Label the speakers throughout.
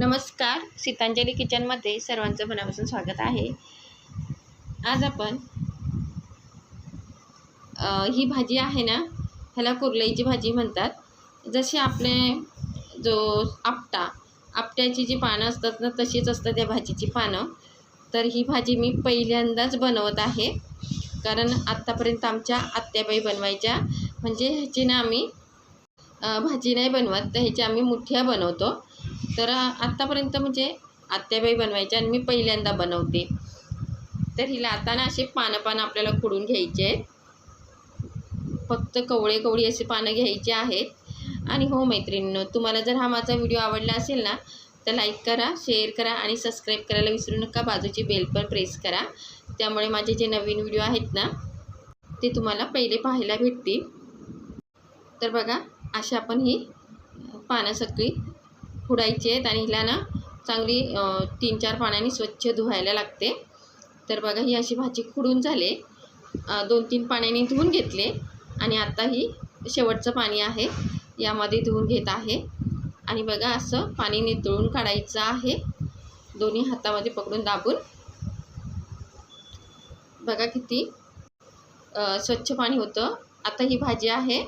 Speaker 1: नमस्कार सीतांजली किचनमध्ये सर्वांचं मनापासून स्वागत आहे. आज आपण ही भाजी आहे ना ह्याला कुर्लईची भाजी म्हणतात. जशी आपले जो आपटा आपट्याची जी पानं असतात ना तशीच असतात त्या भाजीची पानं. तर ही भाजी मी पहिल्यांदाच बनवत आहे. कारण आत्तापर्यंत आमच्या आत्याबाई बनवायच्या. म्हणजे ह्याची ना आम्ही भाजी नाही बनवत तर ह्याची आम्ही मुठ्या बनवतो. तर आत्तापर्यंत म्हणजे आत्याबाई बनवायच्या आणि मी पहिल्यांदा बनवते. तर हिला आता ना असे पानं पानं आपल्याला खोडून घ्यायचे आहेत. फक्त कवळे कवळी असे पानं घ्यायचे आहेत. आणि हो मैत्रिणींनो तुम्हाला जर हा माझा व्हिडिओ आवडला असेल ना तर लाईक करा शेअर करा आणि सबस्क्राईब करायला विसरू नका. बाजूची बेल पण प्रेस करा. त्यामुळे माझे जे नवीन व्हिडिओ आहेत ना ते तुम्हाला पहिले पाहायला भेटतील. तर बघा अशी आपण ही पानं सगळी खुडायची आहेत आणि हिला ना चांगली तीन चार पाण्याने स्वच्छ धुवायला लागते. तर बघा ही अशी भाजी खुडून झाले. दोन तीन पाण्याने धुवून घेतले आणि आता ही शेवटचं पाणी आहे. यामध्ये धुवून घेत आहे. आणि बघा असं पाणी नितळून काढायचं आहे. दोन्ही हातामध्ये पकडून दाबून. बघा किती स्वच्छ पाणी होतं. आता ही भाजी आहे.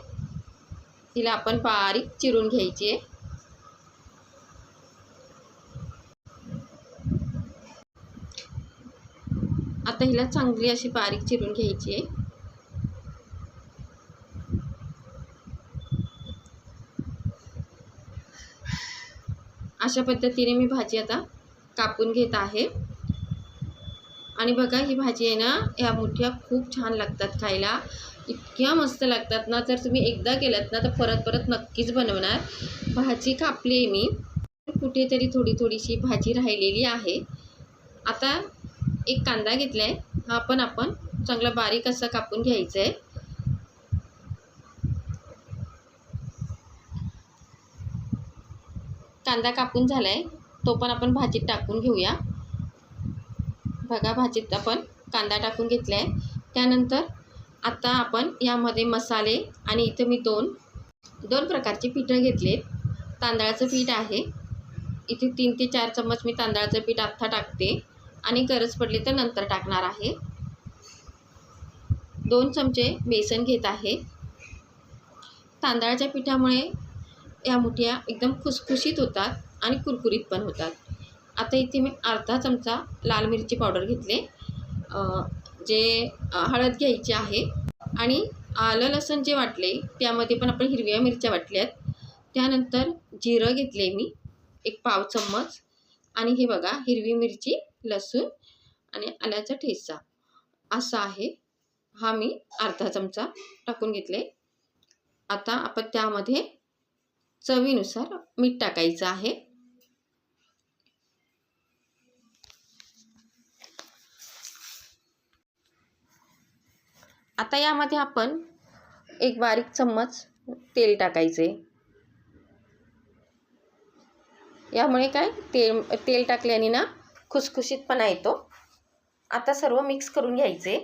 Speaker 1: तिला आपण बारीक चिरून घ्यायची आहे. आता हिला चांगली अशी बारीक चिरून घ्यायची आहे. अशा पद्धतीने मी भाजी आता कापून घेत आहे. आणि बघा ही भाजी आहे ना ह्या मुठ्या खूप छान लागतात खायला. इतक्या मस्त लागतात ना जर तुम्ही एकदा केलात ना तर परत परत नक्कीच बनवणार. भाजी कापली आहे मी. कुठेतरी थोडी थोडीशी भाजी राहिलेली आहे. आता एक कांदा घेतला आहे हा पण आपण चांगला बारीक असा कापून घ्यायचा आहे कांदा कापून झाला आहे तो पण आपण भाजीत टाकून घेऊया. बघा भाजीत आपण कांदा टाकून घेतला आहे त्यानंतर आता आपण यामध्ये मसाले आणि इथं मी दोन दोन प्रकारचे पिठं घेतलेत. तांदळाचं पीठ आहे. इथे तीन ते चार चम्मच मी तांदळाचं पीठ आत्ता टाकते. आणि गरज पडली तर नंतर टाकणार आहे. दोन चमचे बेसन घेत आहे. तांदळाच्या पिठामुळे या मुठ्या एकदम खुसखुशीत होतात आणि कुरकुरीत पण होतात. आता इथे मी अर्धा चमचा लाल मिरची पावडर घेतले. जे हळद घ्यायची आहे आणि आलं लसण जे वाटले त्यामध्ये पण आपण हिरव्या मिरच्या वाटल्यात. त्यानंतर जिरं घेतले मी एक पाव चम्मच. आणि हे बघा हिरवी मिरची लसूण आणि आल्याचा ठेचा. असा आहे. हा मी अर्धा चमचा टाकून घेतले. आता आपण त्यामध्ये चवीनुसार मीठ टाकायचं आहे. आता यामध्ये आपण एक बारीक चम्मच तेल टाकायचे. यामुळे काय? तेल तेल टाकल्याने ना खुसखुशीतपणा येतो आता सर्व मिक्स करून घ्यायचे.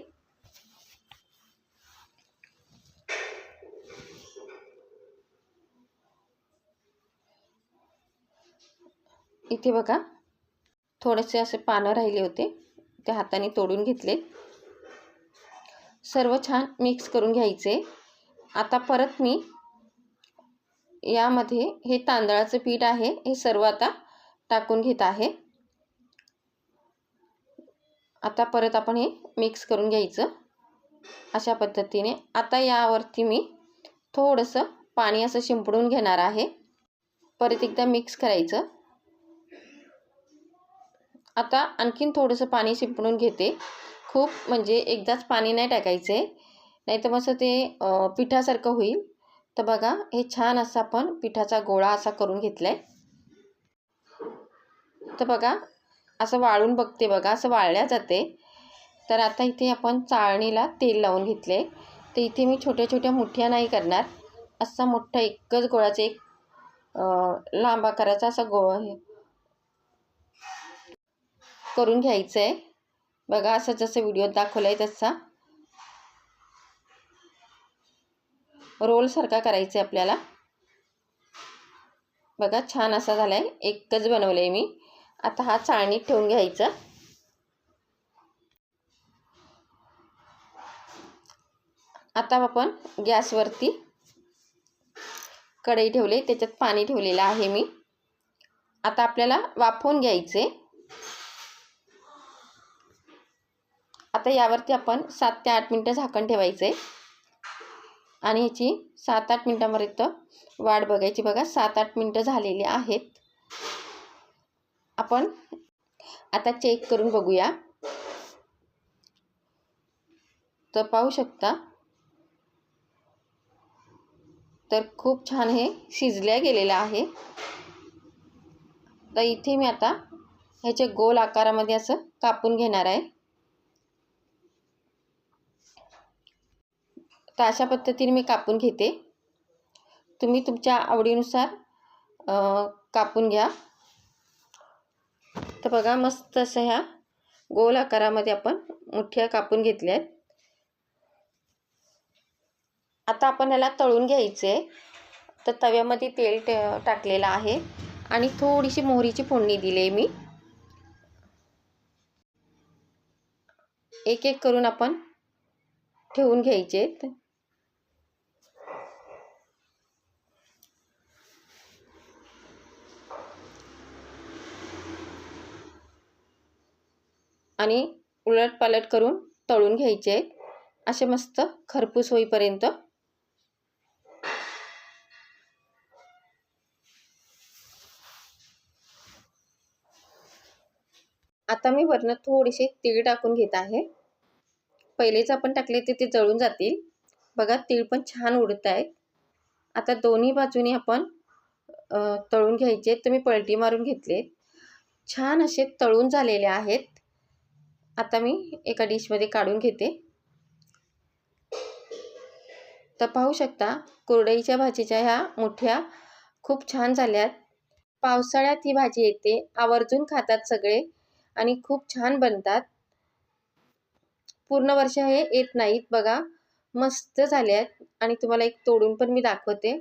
Speaker 1: इथे बघा थोडेसे असे पानं राहिले होते ते हाताने तोडून घेतले. सर्व छान मिक्स करून घ्यायचे. आता परत मी यामध्ये हे तांदळाचं पीठ आहे हे सर्व आता टाकून घेत आहे. आता परत आपण हे मिक्स करून घ्यायचं. अशा पद्धतीने. आता यावरती मी थोडंसं पाणी असं शिंपडून घेणार आहे. परत एकदा मिक्स करायचं. आता आणखीन थोडंसं पाणी शिंपडून घेते. खूप म्हणजे एकदाच पाणी नाही टाकायचं. आहे नाही तर मग ते पिठासारखं होईल. तर बघा हे छान असं आपण पिठाचा गोळा असा करून घेतला आहे तर बघा असं वाळून बघते बघा असं वाळल्या जाते. तर आता इथे आपण चाळणीला तेल लावून घेतले. तर इथे मी छोट्या छोट्या मुठ्या नाही करणार. असा मोठा एकच गोळाचा एक लांब आकाराचा असा गोळा हे करून घ्यायचं आहे बघा असं जसं व्हिडिओत दाखवलं आहे तसा. रोलसारखा करायचा आहे आपल्याला. बघा छान असा झाला आहे एकच बनवलं आहे मी. आता हा चाळणीत ठेवून घ्यायचा. आता आपण गॅसवरती कढई ठेवले त्याच्यात पाणी ठेवलेलं आहे मी. आता आपल्याला वाफवून घ्यायचे. आता यावरती आपण सात ते आठ मिनटं झाकण ठेवायचे. आणि ह्याची सात आठ मिनटापर्यंत वाट बघायची. बघा सात आठ मिनटं झालेली आहेत. आपण आता चेक करून बघूया. तर पाहू शकता. तर खूप छान हे शिजल्या गेलेलं आहे. तर इथे मी आता ह्याचे गोल आकारामध्ये असं कापून घेणार आहे. तर अशा पद्धतीने मी कापून घेते. तुम्ही तुमच्या आवडीनुसार कापून घ्या. तर बघा मस्त अशा ह्या गोल आकारामध्ये आपण मुठ्या कापून घेतल्या आहेत. आता आपण याला तळून घ्यायचे तर तव्यामध्ये तेल टाकलेलं आहे. आणि थोडीशी मोहरीची फोडणी दिली आहे मी. एक एक करून आपण ठेवून घ्यायचे आहेत. आणि उलटपालट करून तळून घ्यायचे. आहेत असे मस्त खरपूस होईपर्यंत. आता मी वरनं थोडीशी तीळ टाकून घेत आहे. पहिलेच आपण टाकले ते ते जळून जातील. बघा तीळ पण छान उडत आहेत आता दोन्ही बाजूनी आपण तळून घ्यायचे. तर मी पलटी मारून घेतले. छान असे तळून झालेले आहेत. आता मी एका डिशमध्ये काढून घेते. तर पाहू शकता कुरडईच्या भाजीच्या ह्या मोठ्या खूप छान झाल्यात. पावसाळ्यात ही भाजी येते आवर्जून खातात सगळे आणि खूप छान बनतात. पूर्ण वर्ष हे येत नाहीत बघा मस्त झाले आहेत आणि तुम्हाला एक तोडून पण मी दाखवते.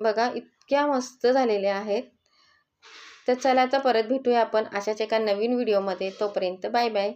Speaker 1: बघा इतक्या मस्त झालेल्या आहेत. तर चला आता परत भेटूया आपण अशाच एका नवीन व्हिडिओमध्ये. तोपर्यंत बाय बाय.